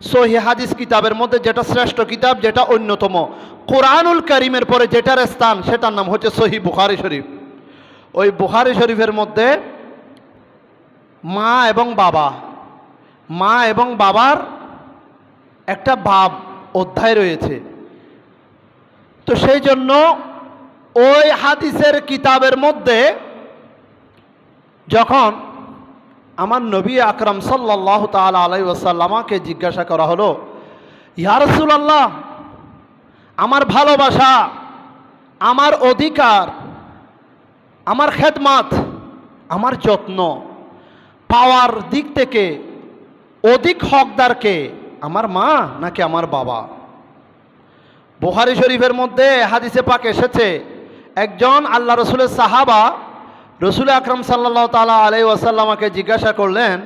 সহি হাদিস কিতাবের মধ্যে যেটা শ্রেষ্ঠ কিতাব, যেটা অন্যতম। কোরআনুল করিমের পরে যেটার স্থান, সেটার নাম হচ্ছে সহি বুখারি শরীফ। ওই বুখারি শরীফের মধ্যে মা এবং বাবা, মা এবং বাবার একটা ভাব, অধ্যায় রয়েছে। তো সেই জন্য ওই হাদিসের কিতাবের মধ্যে যখন আমার নবী আকরাম সাল্লাহ তাল আলাই ওসাল্লামাকে জিজ্ঞাসা করা হলো ইয়ারসুল আল্লাহ আমার ভালোবাসা, আমার অধিকার, আমার খেদমাত, আমার যত্ন, পাওয়ার দিক থেকে অধিক হকদারকে আমার মা নাকি আমার বাবা? বুহারি শরীফের মধ্যে হাদিসে পাক এসেছে, একজন আল্লাহ রসুলের সাহাবা রসুল আকরম সাল্লাহ তালা আলাই ওয়াসাল্লামাকে জিজ্ঞাসা করলেন,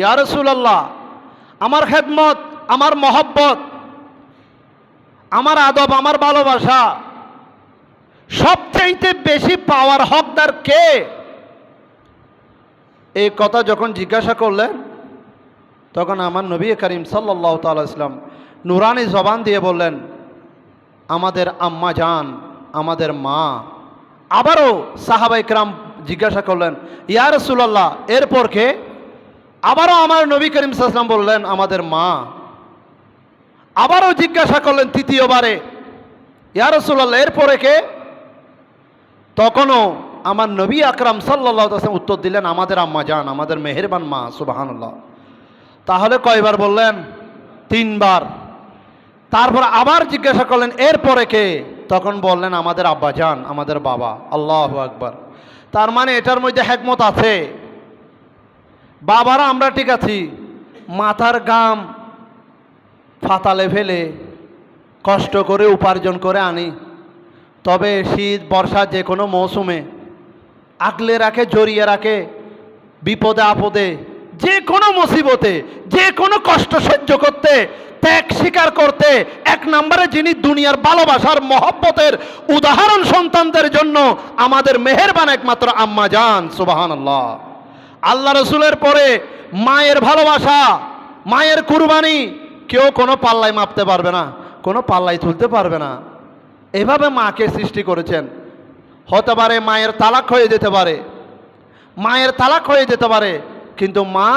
ইয়া রসুলাল্লাহ, আমার খেদমত, আমার মহব্বত, আমার আদব, আমার ভালোবাসা সবচাইতে বেশি পাওয়ার হকদার কে? এই কথা যখন জিজ্ঞাসা করলেন, তখন আমার নবী করিম সাল্লাহ তাল্লাহ ইসলাম নুরানি জবান দিয়ে বললেন, আমাদের আম্মা জান, আমাদের মা, আবারও সাহাবা ইকরাম জিজ্ঞাসা করলেন, ইয়া রসুল্লাহ এরপর কে? আবারও আমার নবী করিম সাল্লাম বললেন, আমাদের মা। আবারও জিজ্ঞাসা করলেন তৃতীয়বারে, ইয়া রসুল্লাহ এরপরে কে? তখনও আমার নবী আকরাম সাল্লাহ তাসলাম উত্তর দিলেন, আমাদের আম্মা জান, আমাদের মেহেরবান মা সুবাহান্লাহ তাহলে কয়বার বললেন? তিনবার। তারপর আবার জিজ্ঞাসা করলেন, এরপরে কে? তখন বললেন, আমাদের আব্বা যান আমাদের বাবা। আল্লাহ আকবার। তার মানে এটার মধ্যে হ্যাকমত আছে। বাবারা, আমরা ঠিক আছি। মাথার গাম ফাতালে ফেলে কষ্ট করে উপার্জন করে আনি। তবে শীত, বর্ষা যে কোনো মৌসুমে আগলে রাখে, জড়িয়ে রাখে, বিপদে আপদে, যে কোনো মুসিবতে, যে কোনো কষ্ট সহ্য করতে ত্যাগ স্বীকার করতে এক নম্বরে যিনি দুনিয়ার ভালোবাসার মহব্বতের উদাহরণ সন্তানদের জন্য আমাদের মেহেরবান একমাত্র আম্মা যান সুবাহান আল্লাহ আল্লাহ রসুলের পরে মায়ের ভালোবাসা, মায়ের কুরবানি কেউ কোনো পাল্লায় মাপতে পারবে না, কোনো পাল্লায় তুলতে পারবে না। এভাবে মাকে সৃষ্টি করেছেন। হতে পারে মায়ের তালাক হয়ে যেতে পারে, মায়ের তালাক হয়ে যেতে পারে, কিন্তু মা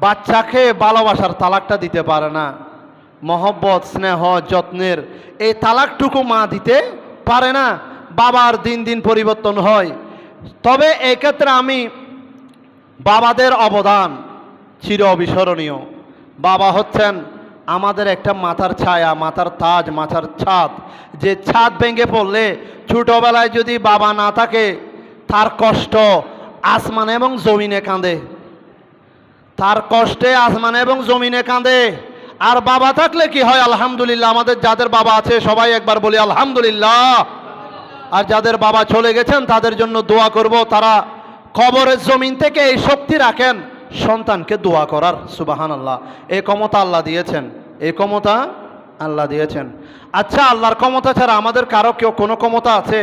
বাচ্চাকে ভালোবাসার তালাকটা দিতে পারে না। মহব্বত, স্নেহ, যত্নের এই তালাকটুকু মা দিতে পারে না। বাবার দিন দিন পরিবর্তন হয়। তবে এক্ষেত্রে আমি বাবাদের অবদান চির অবিস্মরণীয়। বাবা হচ্ছেন আমাদের একটা মাথার ছায়া, মাথার তাজ, মাথার ছাদ। যে ছাদ ভেঙে পড়লে ছোটোবেলায় যদি বাবা না থাকে, তার কষ্ট আসমান এবং জমিনে কাঁদে। তার কষ্টে আসমান এবং জমিনে কাঁদে। আর বাবা থাকলে কি হয়? আলহামদুলিল্লাহ। আমাদের যাদের বাবা আছে, সবাই একবার বলি আলহামদুলিল্লাহ। আর যাদের বাবা চলে গেছেন, তাদের জন্য দোয়া করব। তারা কবরের জমিন থেকে এই শক্তি রাখেন, সন্তানকে দোয়া করার। সুবাহান আল্লাহ এই ক্ষমতা আল্লাহ দিয়েছেন। এই ক্ষমতা আল্লাহ দিয়েছেন। আচ্ছা আল্লাহর ক্ষমতা ছাড়া আমাদের কারও কেউ কোনো ক্ষমতা আছে?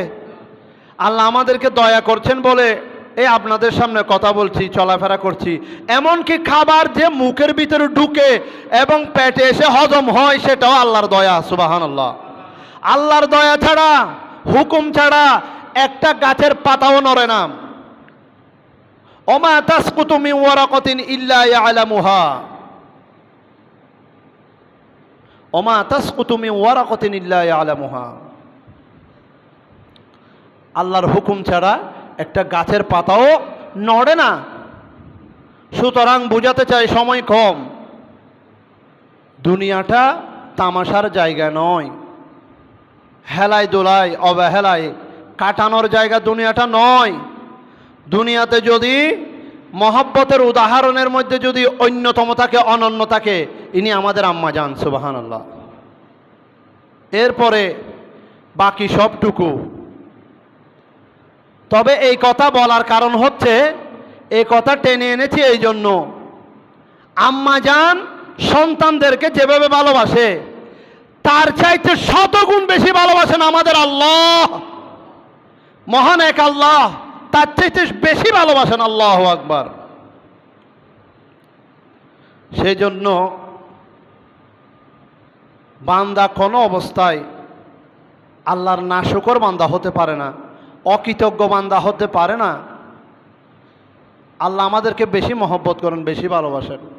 আল্লাহ আমাদেরকে দয়া করছেন বলে এই আপনাদের সামনে কথা বলছি, চলাফেরা করছি। এমনকি খাবার যে মুখের ভিতরে ঢুকে এবং পেটে এসে হজম হয়, সেটাও আল্লাহর দয়া সুবাহান আল্লাহ আল্লাহর দয়া ছাড়া, হুকুম ছাড়া একটা গাছের পাতাও নড়ে না। ওমা তাসকুতু মিন ওয়ারাকাতিন ইল্লা ইয়ালামুহা। ওমা তাসকুতু মিন ওয়ারাকাতিন ইল্লা ইয়ালামুহা। আল্লাহর হুকুম ছাড়া একটা গাছের পাতাও নড়ে না। সুতরাং বোঝাতে চাই সময় কম। দুনিয়াটা তামাশার জায়গা নয়। হেলায় দোলায়, অবহেলায় কাটানোর জায়গা দুনিয়াটা নয়। দুনিয়াতে যদি মহব্বতের উদাহরণের মধ্যে যদি অন্যতম থাকে, অনন্য থাকে, ইনি আমাদের আম্মা যান সুবাহান আল্লাহ এরপরে বাকি সবটুকু তবে এই কথা বলার কারণ হচ্ছে, এই কথা টেনে এনেছি এই জন্য। আম্মা যান সন্তানদেরকে যেভাবে ভালোবাসে, তার চাইতে শতগুণ বেশি ভালোবাসেন আমাদের আল্লাহ। মহান এক আল্লাহ, তার চাইতে বেশি ভালোবাসেন আল্লাহ আকবার। সেই জন্য বান্দা কোনো অবস্থায় আল্লাহর নাশকর বান্দা হতে পারে না। অকৃতজ্ঞ বান্দা হতে পারে না। আল্লাহ আমাদেরকে বেশি মহব্বত করেন বেশি ভালোবাসেন।